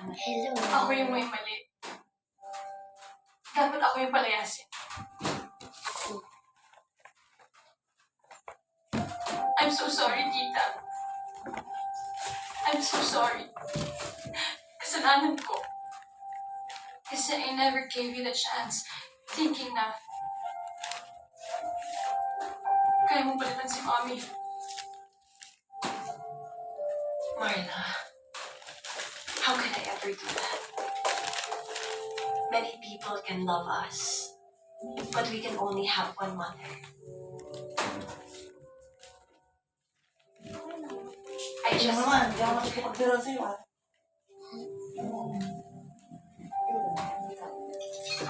Hello. Ako yung may mali. Dapat ako yung palayasin. I'm so sorry, tita. I'm so sorry. Kasalanan ko. Kasi I never gave you the chance thinking na kaya mo balikan si mommy. Marla, how could I ever do that? Many people can love us, but we can only have one mother. I just ah.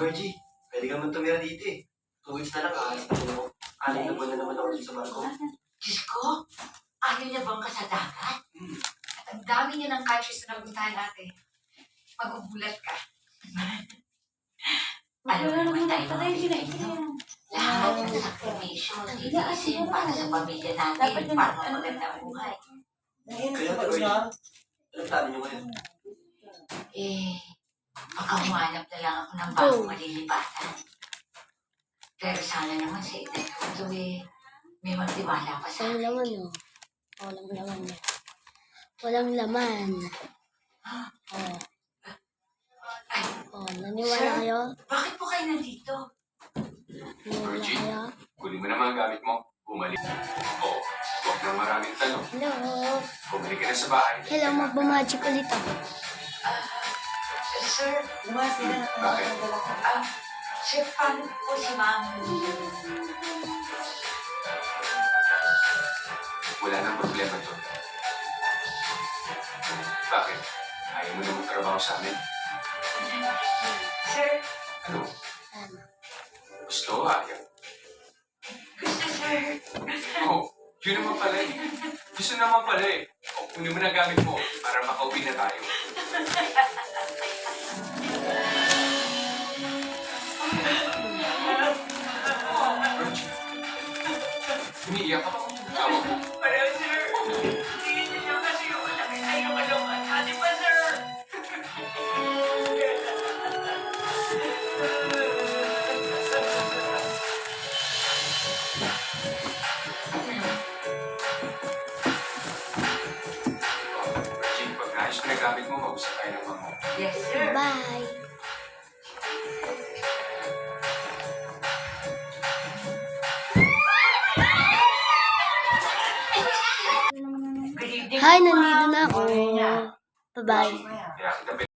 Virgie, pwede ka naman tumira dito eh. Two weeks na lang, aalis na ako. Anim na buwan na naman ako dito sa barko. Diyos ko, ayaw niya bang ka sa dagat? Ang dami niya ng countries na napuntahan natin. Magugulat ka. Alam mo naman tayo mga Pilipino. Lahat ng sakripisyo, titiisin para sa pamilya natin, para sa magandang buhay. Kaya ba, Virgie? Anong plano niyo ngayon? Eh, baka humanap na lang ako ng bagong malilipatan. Pero sana naman sa edad ko ito eh, may magtiwala pa sa akin. laman, oh. Walang laman yan. Walang laman. Oh. Oh, naniwala Sir? kayo? Bakit po kayo nandito? Naniwala kayo? Kunin mo naman ang gamit mo. Bumalik. Oo. Huwag nang maraming tanong. Hello. Bumalik ka na sa bahay. Hello, magbumagic ulit ako. Sir, Lumas, sila na Bakit? Ah, sir, paano po si ma'am? Wala nang problema to. Bakit? Ayaw mo na magtrabaho sa amin? Sir, Ano? Ano? Gusto o ayaw? gusto sir. Oo. Yun naman pala eh. Gusto naman pala eh. O, kunin mo na gamit mo para makauwi na tayo. Umiiyak ka pa kung tawag mo. Ko na gamit mo, mag-usap tayo ng mga Yes sir. Bye. Hi, nandito na ako. Bye-bye.